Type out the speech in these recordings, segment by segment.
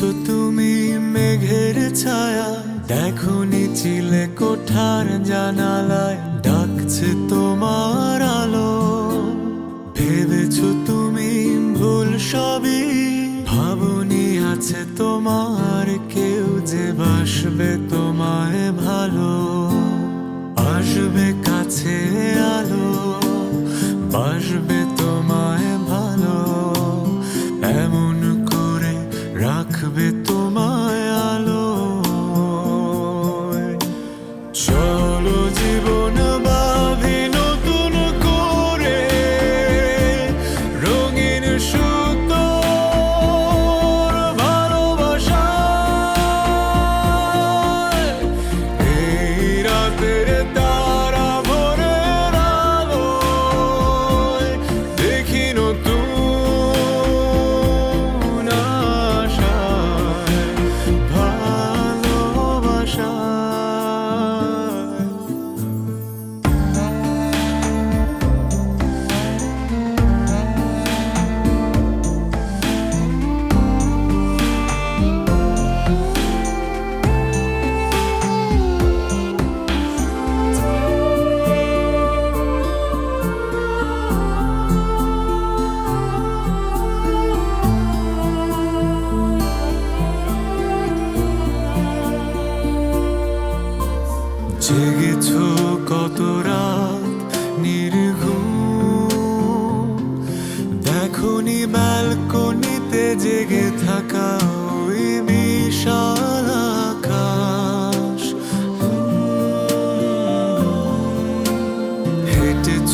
আছো তুমি মেঘের ছায়া। দেখো নিচিলে কোঠার জানালায় ডাকছে তোমার আলো। ভেবেছো তুমি ভুল সবই, ভাবনি আছে তোমার কেউ যে বাসবে তোমায় ভালো। আসবে কাছে আলো, বাসবে রাখবে তোমায়। জেগেছ কত রাত নির্ঘুম দেখনি ব্যালকনিতে জেগে থাকা ওই বিশাল আকাশ। হেঁটেছ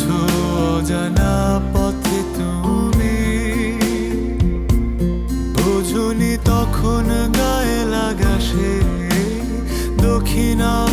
অজানা পথে তুমি। বোঝনি তখন গায়ে লাগা সে দক্ষিণা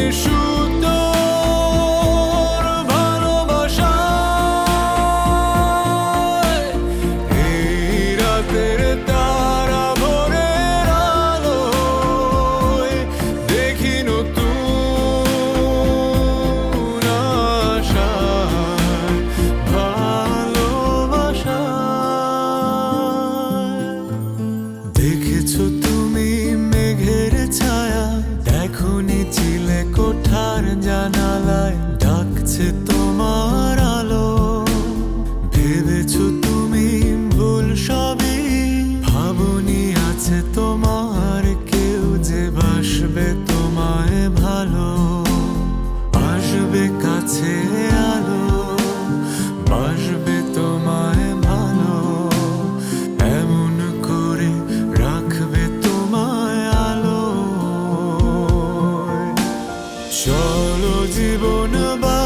你属。বাসবে তোমায় ভালো, আসবে কাছে আলো, বাসবে তোমায় ভালো, এমন করে রাখবে তোমায় আলো। চলো জীবন বাঁধি